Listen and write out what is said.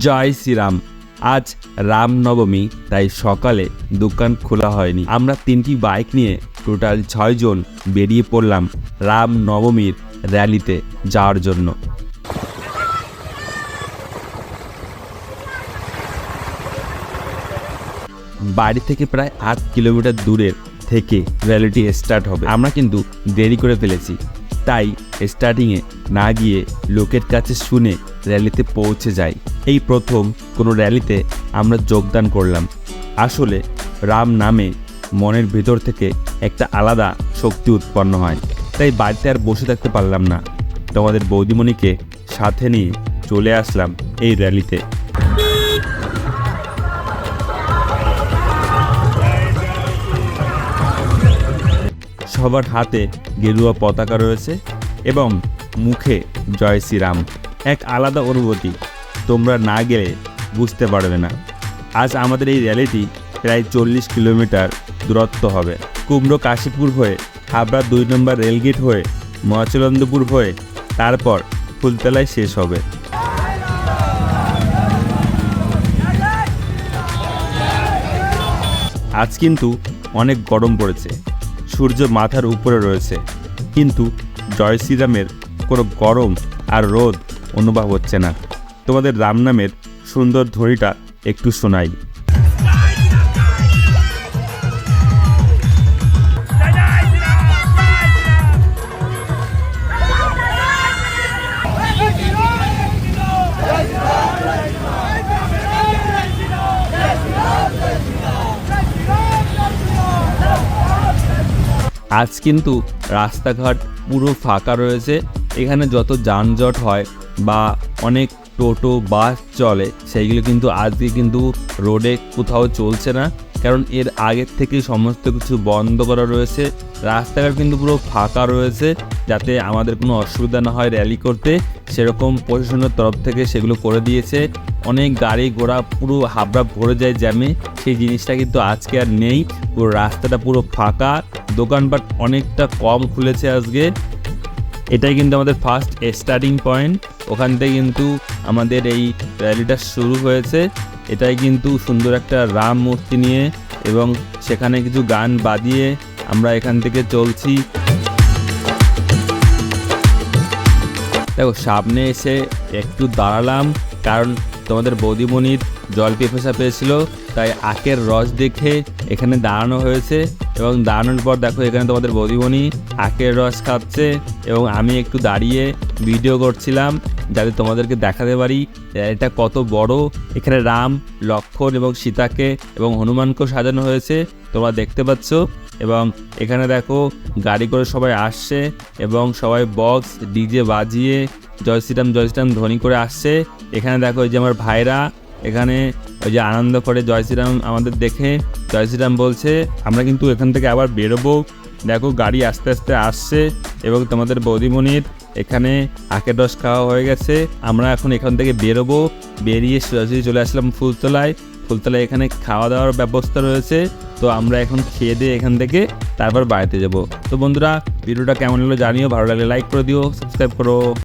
জয় শ্রীরাম। আজ রামনবমী, তাই সকালে দোকান খোলা হয়নি। আমরা তিনটি বাইক নিয়ে টোটাল ছয়জন বেরিয়ে পড়লাম রামনবমীর র্যালিতে যাওয়ার জন্য। বাড়ি থেকে প্রায় আট কিলোমিটার দূরের থেকে র্যালিটি স্টার্ট হবে। আমরা কিন্তু দেরি করে ফেলেছি। তাই স্টার্টিংয়ে না গিয়ে লোকের কাছে শুনে র্যালিতে পৌঁছে যাই। এই প্রথম কোনো র্যালিতে আমরা যোগদান করলাম। আসলে রাম নামে মনের ভেতর থেকে একটা আলাদা শক্তি উৎপন্ন হয়। তাই বাড়িতে আর বসে থাকতে পারলাম না। তোমাদের বৌদিমণিকে সাথে নিয়ে চলে আসলাম এই র্যালিতে সবার হাতে গেরুয়া পতাকা রয়েছে। এবং মুখে জয় শ্রীরাম, এক আলাদা অনুভূতি। তোমরা না গেলে বুঝতে পারবে না। আজ আমাদের এই র্যালিটি প্রায় চল্লিশ কিলোমিটার দূরত্ব হবে। কুমড়ো কাশীপুর হয়ে, হাবড়া দুই নম্বর রেলগেট হয়ে, মহাচলন্দপুর হয়ে, তারপর ফুলতলায় শেষ হবে। আজ কিন্তু অনেক গরম পড়েছে। সূর্য মাথার উপরে রয়েছে। কিন্তু জয় শ্রীরামের কোনো গরম আর রোদ অনুভব হচ্ছে না। তোমাদের রাম নামের সুন্দর ধ্বনিটা একটু শোনাই। আজ কিন্তু রাস্তাঘাট পুরো ফাঁকা রয়েছে। এখানে যত যানজট হয় বা অনেক টোটো, বাস চলে, সেইগুলো কিন্তু আজকে কিন্তু রোডে কোথাও চলছে না। কারণ এর আগের থেকে সমস্ত কিছু বন্ধ করা রয়েছে। রাস্তাঘাট কিন্তু পুরো ফাঁকা রয়েছে যাতে আমাদের কোনো অসুবিধা না হয় র্যালি করতে। সেরকম প্রশাসনের তরফ থেকে সেগুলো করে দিয়েছে। অনেক গাড়ি ঘোড়া পুরো হাবড়া ভরে যায় জ্যামে। সেই জিনিসটা কিন্তু আজকে আর নেই। পুরো রাস্তাটা পুরো ফাঁকা। দোকানপাট অনেকটা কম খুলেছে আজকে। এটাই কিন্তু আমাদের ফার্স্ট স্টার্টিং পয়েন্ট ওখান থেকে কিন্তু আমাদের এই র্যালিটা শুরু হয়েছে। এটাই কিন্তু সুন্দর একটা রাম মূর্তি নিয়ে এবং সেখানে কিছু গান বাজিয়ে আমরা এখান থেকে চলছি। দেখো, সামনে এসে একটু দাঁড়ালাম, কারণ তোমাদের বৌদিমণির জল পেফেসা পেয়েছিল, তাই আখের রস দেখে এখানে দাঁড়ানো হয়েছে এবং দাঁড়ানোর পর দেখো এখানে তোমাদের বৌদিমণি আখের রস খাচ্ছে এবং আমি একটু দাঁড়িয়ে ভিডিও করছিলাম যাতে তোমাদেরকে দেখাতে পারি এটা কত বড়। এখানে রাম, লক্ষণ এবং সীতাকে এবং হনুমানকেও সাজানো হয়েছে, তোমরা দেখতে পাচ্ছ। এবং এখানে দেখো গাড়ি করে সবাই আসছে এবং সবাই বক্স ডিজে বাজিয়ে জয় শ্রীরাম জয় শ্রীরাম ধ্বনি করে আসছে। এখানে দেখো এই যে আমার ভাইরা, এখানে ওই যে আনন্দ করে জয় শ্রীরাম আমাদের দেখে, জয় শ্রীরাম বলছে, আমরা কিন্তু এখান থেকে আবার বেরোবো। দেখো, গাড়ি আস্তে আস্তে আসছে এবং তোমাদের বৌদিমণির এখানে আখের রস খাওয়া হয়ে গেছে। আমরা এখন এখান থেকে বেরোবো। বেরিয়ে সোজাসুজি চলে আসলাম ফুলতলায়। ফুলতলায় এখানে খাওয়া দাওয়ার ব্যবস্থা রয়েছে। তো আমরা এখন খেয়ে দিয়ে এখান থেকে তারপর বাড়িতে যাব। তো বন্ধুরা, ভিডিওটা কেমন হলো জানিও। ভালো লাগলে লাইক করে দিও সাবস্ক্রাইব করো।